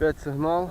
Опять сигнал.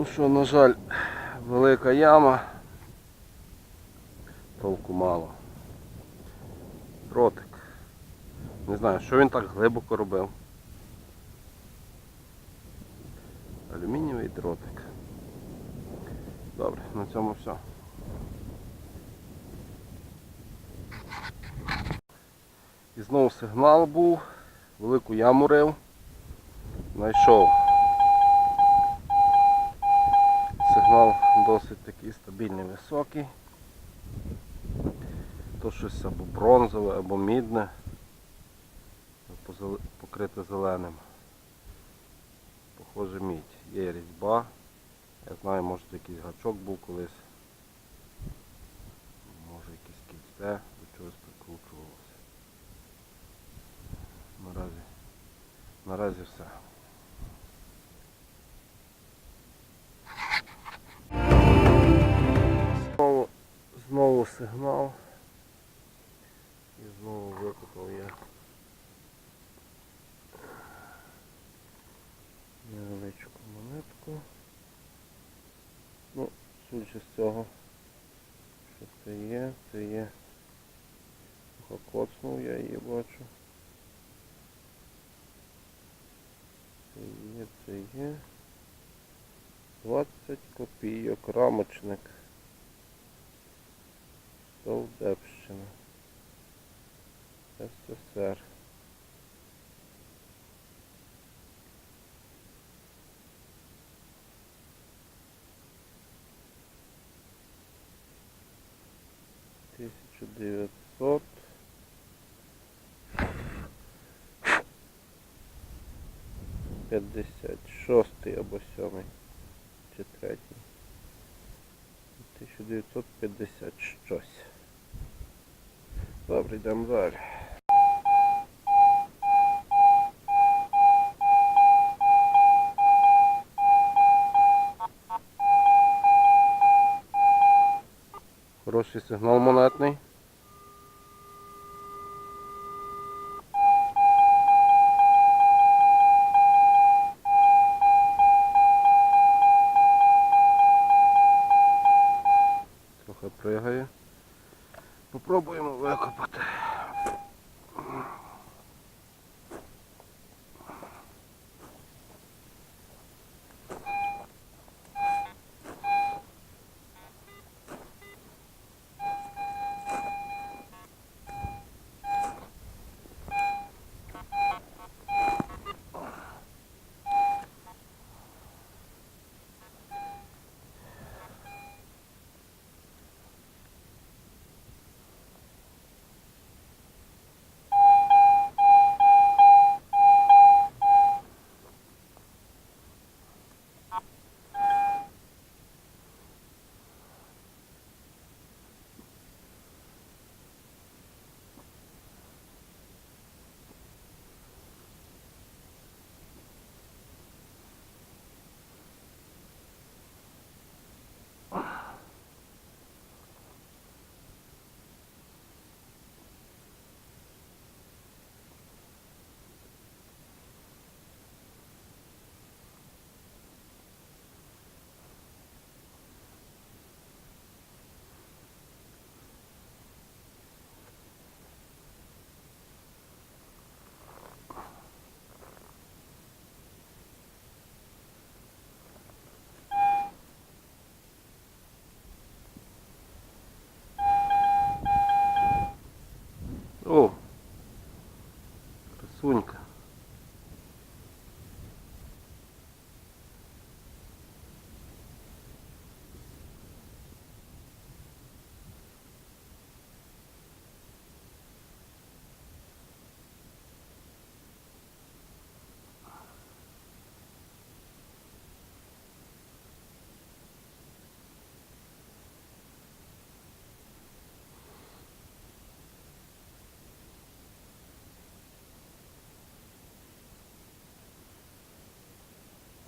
Ну що, на жаль, велика яма. Толку мало. Ротик. Не знаю, що він так глибоко робив. Алюмінієвий дротик. Добре, на цьому все. І знову сигнал був, велику яму рив, знайшов. Сигнал досить такий стабільний, високий. То щось або бронзове, або мідне, покрите зеленим. Похоже мідь. Є різьба. Я знаю, може якийсь гачок був колись. Може якесь кільце до чогось прикручувалося. Наразі, наразі все. Сигнал. І знову викопав я невеличку монетку. Ну, судячи з цього, що це є, це є. Коцнув я її бачу. Це є, це є. 20 копійок, рамочник. Совдепщина. СССР. Тисяча дев'ятсот. П'ятдесят шостий або сьомий чи третій. 1950 щось. Добре, йдемо далі. Хороший сигнал монетний.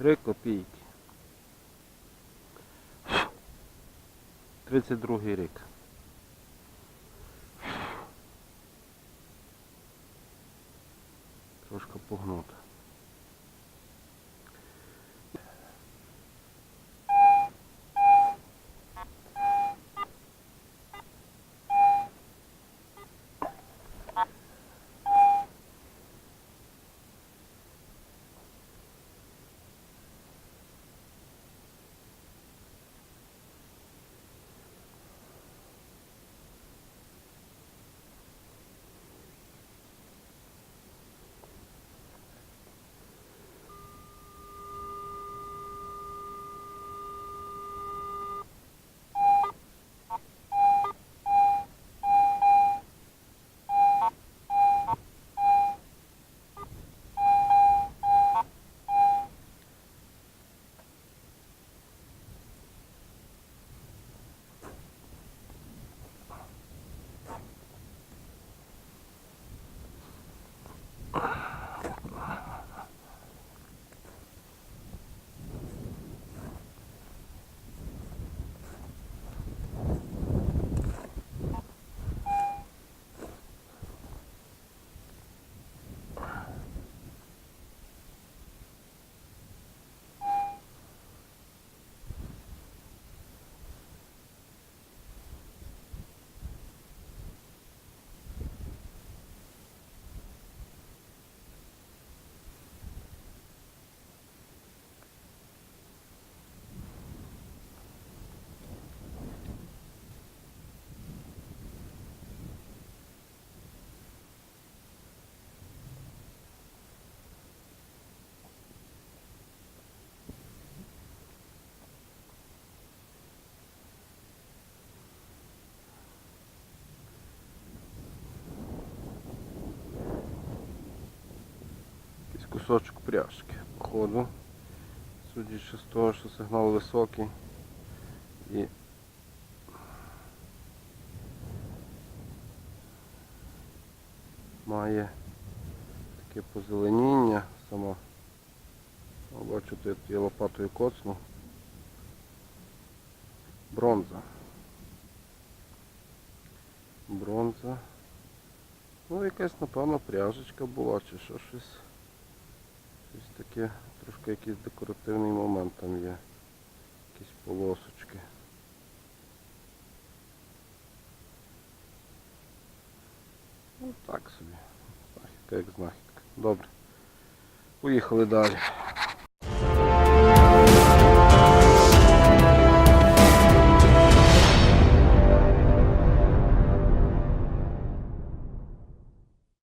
3 копійки. 32 рік. Трошки погнув. Кусочок пряжки, походу. Судячи з того, що сигнал високий і має таке позеленіння сама. Бачу, тут я лопатою коцнув. Бронза. Бронза. Ну, якась, напевно, пряжечка була, чи що щось. Щось таке, трошки якийсь декоративний момент там є. Якісь полосочки. Ну так собі. Знахідка як знахідка. Добре. Поїхали далі.